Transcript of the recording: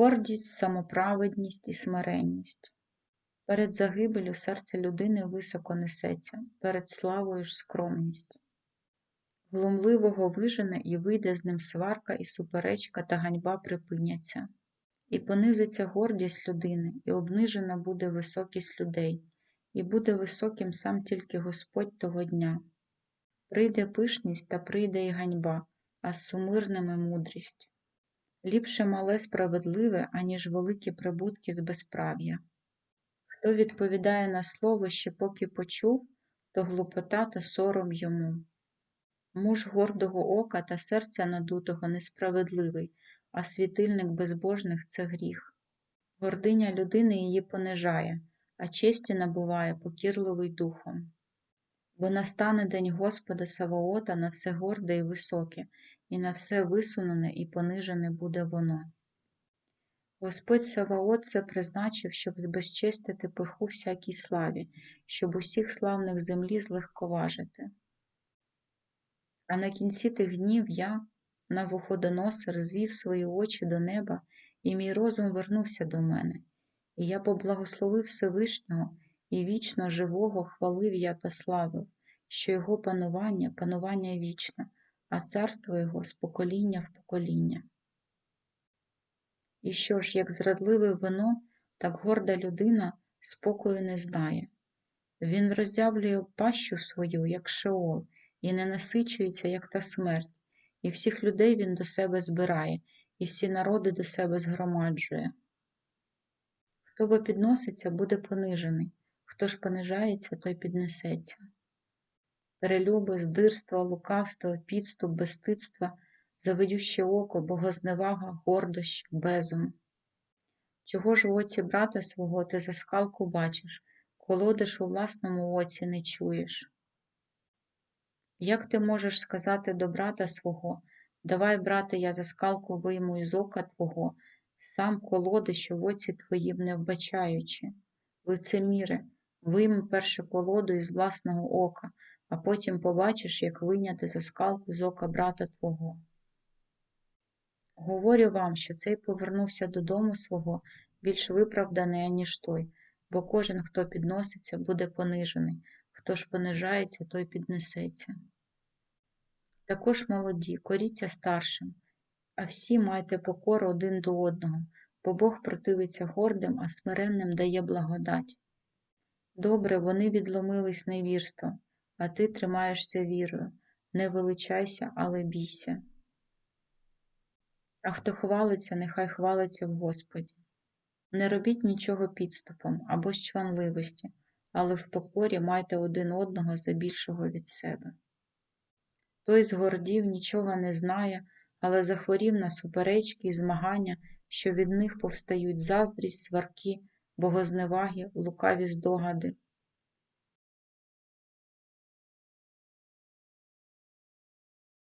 гордість, самоправедність і смиренність. Перед загибелю серце людини високо несеться, перед славою ж скромність. Глумливого вижене і вийде з ним сварка і суперечка та ганьба припиняться. І понизиться гордість людини, і обнижена буде високість людей, і буде високим сам тільки Господь того дня. Прийде пишність та прийде і ганьба, а з сумирними мудрість. Ліпше мале справедливе, аніж великі прибутки з безправ'я. Хто відповідає на слово ще поки почув, то глупота та сором йому. Муж гордого ока та серця надутого несправедливий, а світильник безбожних це гріх. Гординя людини її понижає, а честі набуває покірливий духом. Бо настане день Господа Саваота на все горде і високе, і на все висунене і понижене буде воно. Господь Саваот це призначив, щоб збезчестити пиху всякій славі, щоб усіх славних землі злегковажити. А на кінці тих днів я, Навуходоносор, звів свої очі до неба, і мій розум вернувся до мене, і я поблагословив Всевишнього і вічно живого хвалив я та славив, що його панування панування вічне, а царство його з покоління в покоління. І що ж, як зрадливе вино, так горда людина спокою не знає. Він роздявлює пащу свою, як шеол, і не насичується, як та смерть, і всіх людей він до себе збирає, і всі народи до себе згромаджує. Хто бо підноситься, буде понижений, хто ж понижається, той піднесеться. Перелюби, здирство, лукавство, підступ, безстидство, завидюще око, богозневага, гордощ, безум. Чого ж в оці брата свого ти за скалку бачиш, колодиш у власному оці не чуєш? Як ти можеш сказати до брата свого, давай, брате, я за скалку вийму із ока твого, сам колодиш в оці твоїм не вбачаючи? Лицеміре, вийми перше колоду із власного ока, а потім побачиш, як вийняти за скалку з ока брата твого. Говорю вам, що цей повернувся додому свого більш виправданий, аніж той, бо кожен, хто підноситься, буде понижений, хто ж понижається, той піднесеться. Також молоді, коріться старшим, а всі майте покору один до одного, бо Бог противиться гордим, а смиренним дає благодать. Добре, вони відломились невірством, а ти тримаєшся вірою, не величайся, але бійся. А хто хвалиться, нехай хвалиться в Господі. Не робіть нічого підступом або з але в покорі майте один одного за більшого від себе. Той згордів, нічого не знає, але захворів на суперечки і змагання, що від них повстають заздрість, сварки, богозневаги, лукаві здогади,